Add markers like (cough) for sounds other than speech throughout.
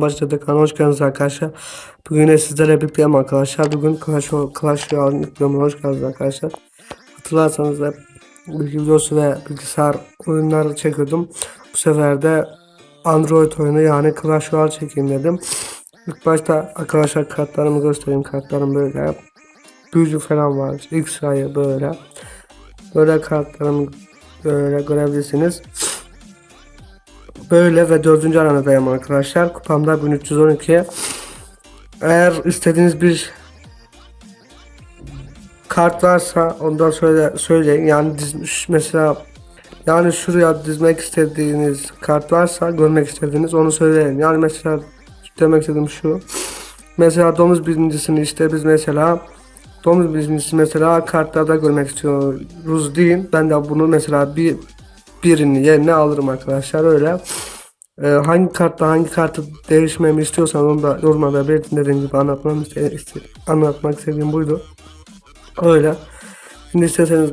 Başladık. Kanala hoş geldiniz arkadaşlar. Bugün de sizlerle birlikteyim arkadaşlar. Bugün Clash, Clash Royale videoma hoş geldiniz arkadaşlar. Hatırlarsanız hep bilgi videosu ve bilgisayar oyunları çekiyordum. Bu sefer de Android oyunu yani Clash Royale çekeyim dedim. İlk başta arkadaşlar kartlarımı göstereyim. Kartlarım böyle. Büyücü falan var. X sayı böyle. Böyle kartlarımı böyle görebilirsiniz. Böyle ve dördüncü aranadayım arkadaşlar. Kupamda 1312. Eğer istediğiniz bir kart varsa ondan söyle söyleyin. Yani dizmiş mesela yani şuraya dizmek istediğiniz kart varsa görmek istediğiniz onu söyleyin. Yani mesela demek istediğim şu. Mesela domuz birincisini işte biz mesela domuz birincisi mesela kartlarda görmek istiyoruz deyin. Ben de bunu mesela bir birini yerine alırım arkadaşlar öyle. Ee, hangi kartla hangi kartı değişmemi istiyorsan onu da yorumlarda belirtin dediğim gibi anlatmam anlatmak istediğim buydu. Öyle. Şimdi isterseniz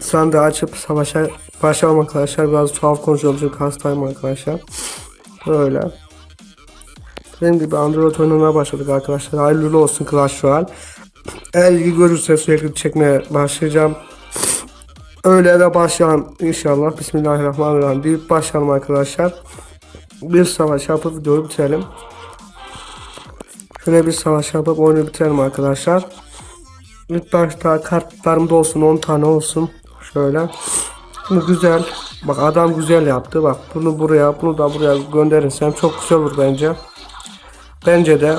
sandığı açıp savaşa başlayalım arkadaşlar. Biraz tuhaf konuşuyorum çünkü hastayım arkadaşlar. Öyle. Dediğim gibi Android oyununa başladık arkadaşlar. Hayırlı olsun Clash Royale. Eğer ilgi görürse sürekli çekmeye başlayacağım. Öyle de başlayalım inşallah. Bismillahirrahmanirrahim deyip başlayalım arkadaşlar. Bir savaş yapıp videoyu bitirelim. Şöyle bir savaş yapıp oyunu bitirelim arkadaşlar. İlk başta kartlarım da olsun 10 tane olsun. Şöyle. Bunu güzel. Bak adam güzel yaptı. Bak bunu buraya bunu da buraya gönderirsem çok güzel olur bence. Bence de.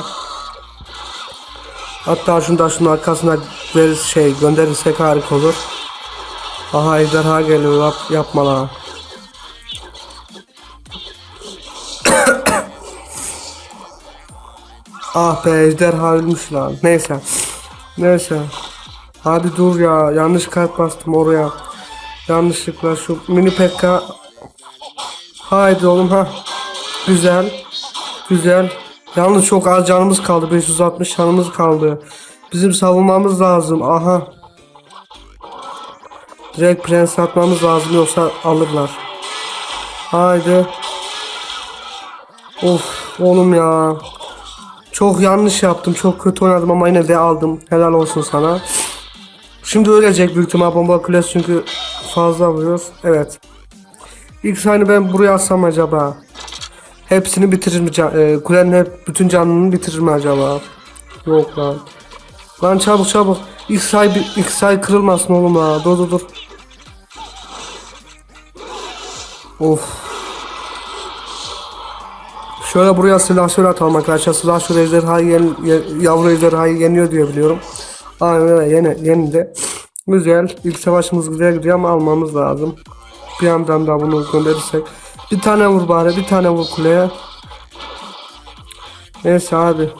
Hatta şunu da şunun arkasına verir şey gönderirsek harika olur. Aha ejderha geliyor yap, yapma la. (coughs) ah be ejderha ölmüş lan. Neyse. Neyse. Hadi dur ya. Yanlış kart bastım oraya. Yanlışlıkla şu mini pekka. Haydi oğlum ha. Güzel. Güzel. Yalnız çok az canımız kaldı. 560 canımız kaldı. Bizim savunmamız lazım. Aha. Direkt prens atmamız lazım yoksa alırlar. Haydi. Of oğlum ya. Çok yanlış yaptım. Çok kötü oynadım ama yine de aldım. Helal olsun sana. Şimdi ölecek büyük ihtimal bomba kulesi çünkü fazla vuruyoruz. Evet. İlk sayını ben buraya atsam acaba? Hepsini bitirir mi? E, kulenin hep bütün canını bitirir mi acaba? Yok lan. Lan çabuk çabuk. İlk say, ilk say kırılmasın oğlum ha. Dur dur dur. Of. Şöyle buraya silahşör atalım arkadaşlar. Silahşör ejderhayı yen, ye- yavru ejderhayı yeniyor diye biliyorum. Aynen öyle yeni, de. Güzel. İlk savaşımız güzel gidiyor ama almamız lazım. Bir yandan da bunu gönderirsek. Bir tane vur bari. Bir tane vur kuleye. Neyse hadi.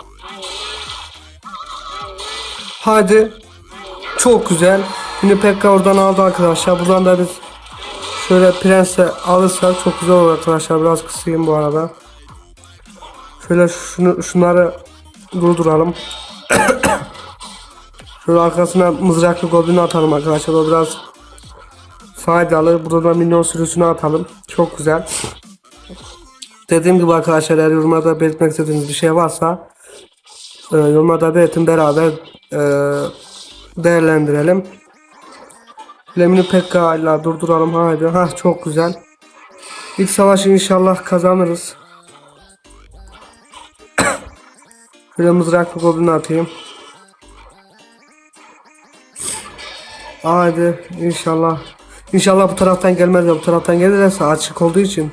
Hadi. Çok güzel. Yine Pekka oradan aldı arkadaşlar. Buradan da biz şöyle prense alırsak çok güzel olur arkadaşlar. Biraz kısayım bu arada. Şöyle şunu, şunları durduralım. (coughs) Şöyle arkasına mızraklı goblin atalım arkadaşlar. O biraz faydalı. Burada da minyon sürüsünü atalım. Çok güzel. Dediğim gibi arkadaşlar eğer yorumlarda belirtmek istediğiniz bir şey varsa e, yorumlarda belirtin beraber e, değerlendirelim. Lemini Pekka ile durduralım haydi. Ha çok güzel. İlk savaşı inşallah kazanırız. (coughs) Şöyle mızraklı goblin atayım. Haydi inşallah. İnşallah bu taraftan gelmez de bu taraftan gelirse açık olduğu için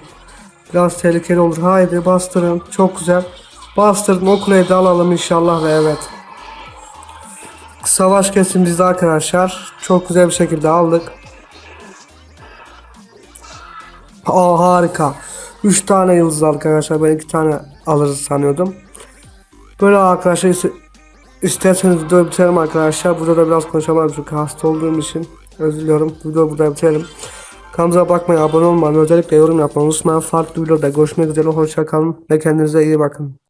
biraz tehlikeli olur. Haydi bastırın. Çok güzel. Bastırın o kuleyi de alalım inşallah ve evet. Savaş kesin bizde arkadaşlar. Çok güzel bir şekilde aldık. Aa harika. 3 tane yıldız aldık arkadaşlar. Ben 2 tane alırız sanıyordum. Böyle arkadaşlar iste- isterseniz videoyu bitirelim arkadaşlar. Burada da biraz konuşamadım çünkü hasta olduğum için. Özür diliyorum. Videoyu burada bitirelim. Kanalımıza bakmayı, abone olmayı, özellikle yorum yapmayı unutmayın. Farklı videoda görüşmek üzere. Hoşça kalın ve kendinize iyi bakın.